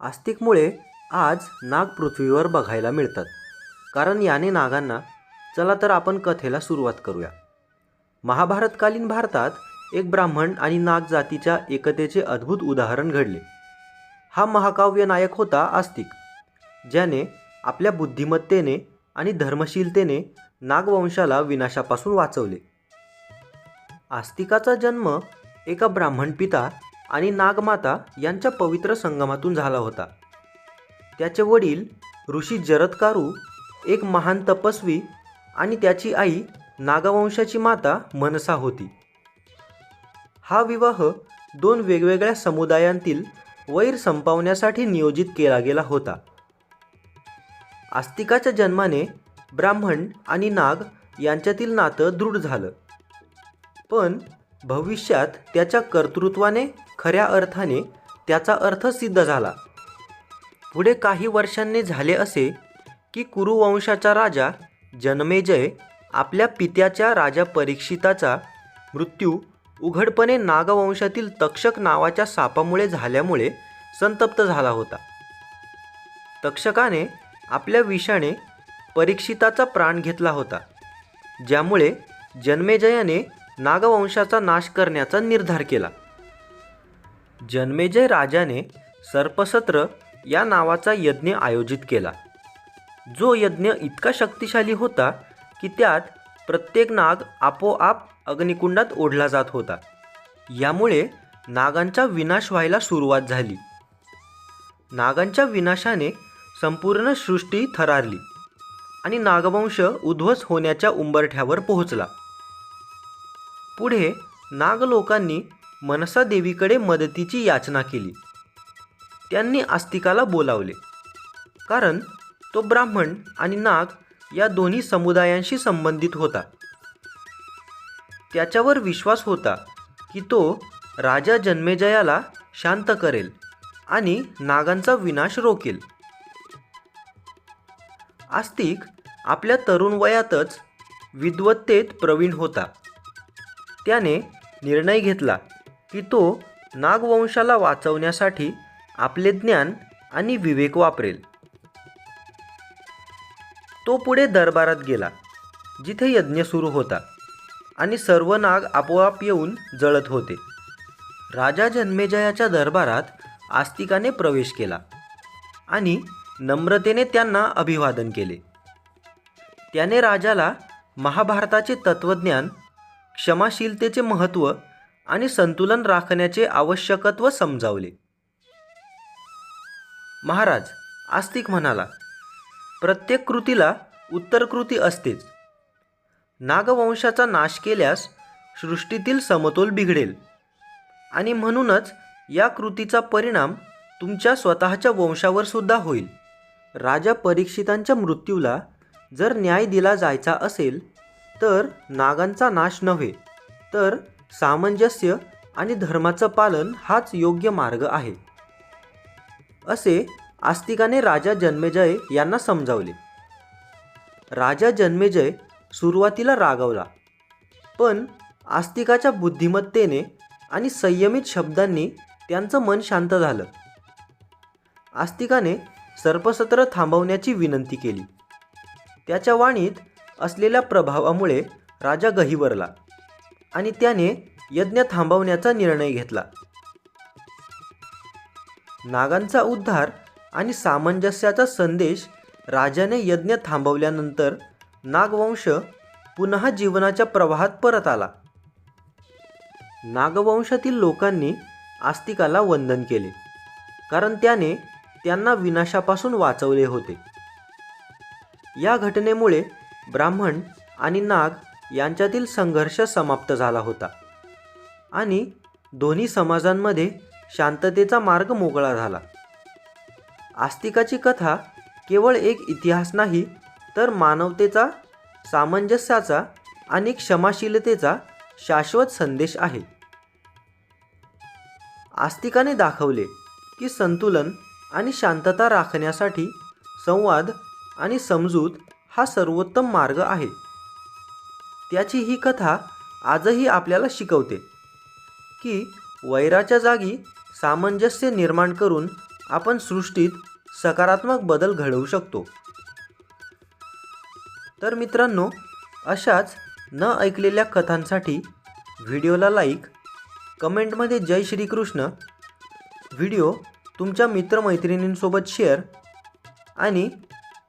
आस्तिकमुळे आज नाग पृथ्वीवर बघायला मिळतात. कारण याने नागांना चला तर आपण कथेला सुरुवात करूया. महाभारतकालीन भारतात एक ब्राह्मण आणि नाग जातीच्या एकतेचे अद्भुत उदाहरण घडले. हा महाकाव्य नायक होता आस्तिक ज्याने आपल्या बुद्धिमत्तेने आणि धर्मशीलतेने नागवंशाला विनाशापासून वाचवले. आस्तिकाचा जन्म एका ब्राह्मण पिता आणि नागमाता यांच्या पवित्र संगमातून झाला होता. त्याचे वडील ऋषी जरत्कारू एक महान तपस्वी आणि त्याची आई नागवंशाची माता मनसा होती. हा विवाह दोन वेगवेगळ्या समुदायांतील वैर संपवण्यासाठी नियोजित केला गेला होता. आस्तिकाच्या जन्माने ब्राह्मण आणि नाग यांच्यातील नातं दृढ झालं. पण भविष्यात त्याच्या कर्तृत्वाने खऱ्या अर्थाने त्याचा अर्थ सिद्ध झाला. पुढे काही वर्षांनी झाले असे की कुरुवंशाचा राजा जनमेजय आपल्या पित्याच्या राजा परीक्षिताचा मृत्यू उघडपणे नागवंशातील तक्षक नावाच्या सापामुळे झाल्यामुळे संतप्त झाला होता. तक्षकाने आपल्या विषाने परीक्षिताचा प्राण घेतला होता ज्यामुळे जन्मेजयाने नागवंशाचा नाश करण्याचा निर्धार केला. जन्मेजय राजाने सर्पसत्र या नावाचा यज्ञ आयोजित केला. जो यज्ञ इतका शक्तिशाली होता की त्यात प्रत्येक नाग आपोआप अग्निकुंडात ओढला जात होता. यामुळे नागांचा विनाश व्हायला सुरुवात झाली. नागांच्या विनाशाने संपूर्ण सृष्टी थरारली आणि नागवंश उद्ध्वस्त होण्याच्या उंबरठ्यावर पोहोचला. पुढे नागलोकांनी मनसा देवीकडे मदतीची याचना केली. त्यांनी आस्तिकाला बोलावले. कारण तो ब्राह्मण आणि नाग या दोन्ही समुदायांशी संबंधित होता. त्याच्यावर विश्वास होता की तो राजा जन्मेजयाला शांत करेल आणि नागांचा विनाश रोखेल आस्तिक आपल्या तरुण वयातच विद्वत्तेत प्रवीण होता. त्याने निर्णय घेतला की तो नागवंशाला वाचवण्यासाठी आपले ज्ञान आणि विवेक वापरेल. तो पुढे दरबारात गेला जिथे यज्ञ सुरू होता आणि सर्व नाग आपोआप येऊन जळत होते. राजा जन्मेजयाच्या दरबारात आस्तिकाने प्रवेश केला आणि नम्रतेने त्यांना अभिवादन केले. त्याने राजाला महाभारताचे तत्त्वज्ञान क्षमाशीलतेचे महत्त्व आणि संतुलन राखण्याचे आवश्यकत्व समजावले. महाराज आस्तिक म्हणाला प्रत्येक कृतीला उत्तर कृती असतेच. नागवंशाचा नाश केल्यास सृष्टीतील समतोल बिघडेल. आणि म्हणूनच या कृतीचा परिणाम तुमच्या स्वतःच्या वंशावर सुद्धा होईल. राजा परीक्षितांच्या मृत्यूला जर न्याय दिला जायचा असेल तर नागांचा नाश नव्हे तर सामंजस्य आणि धर्माचं पालन हाच योग्य मार्ग आहे. असे आस्तिकाने राजा जन्मेजय यांना समजावले. राजा जन्मेजय सुरुवातीला रागवला पण आस्तिकाच्या बुद्धिमत्तेने आणि संयमित शब्दांनी त्यांचं मन शांत झालं. आस्तिकाने सर्पसत्र थांबवण्याची विनंती केली. त्याच्या वाणीत असलेल्या प्रभावामुळे राजा गहिवरला. आणि त्याने यज्ञ थांबवण्याचा निर्णय घेतला. नागांचा उद्धार आणि सामंजस्याचा संदेश राजाने यज्ञ थांबवल्यानंतर नागवंश पुन्हा जीवनाच्या प्रवाहात परत आला. नागवंशातील लोकांनी आस्तिकाला वंदन केले कारण त्याने त्यांना विनाशापासून वाचवले होते. या घटनेमुळे ब्राह्मण आणि नाग यांच्यातील संघर्ष समाप्त झाला होता. आणि दोन्ही समाजांमध्ये शांततेचा मार्ग मोकळा झाला. आस्तिकाची कथा केवळ एक इतिहास नाही तर मानवतेचा सामंजस्याचा आणि क्षमाशीलतेचा शाश्वत संदेश आहे. आस्तिकाने दाखवले की संतुलन आणि शांतता राखण्यासाठी संवाद आणि समजूत हा सर्वोत्तम मार्ग आहे. त्याची ही कथा आजही आपल्याला शिकवते की वैराच्या जागी सामंजस्य निर्माण करून आपण सृष्टीत सकारात्मक बदल घडवू शकतो. तर मित्रांनो अशाच न ऐकलेल्या कथांसाठी व्हिडिओला लाईक कमेंटमध्ये जय श्रीकृष्ण. व्हिडिओ तुमच्या मित्रमैत्रिणींसोबत शेअर आणि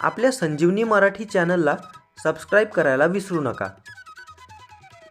आपल्या संजीवनी मराठी चॅनलला सबस्क्राईब करायला विसरू नका.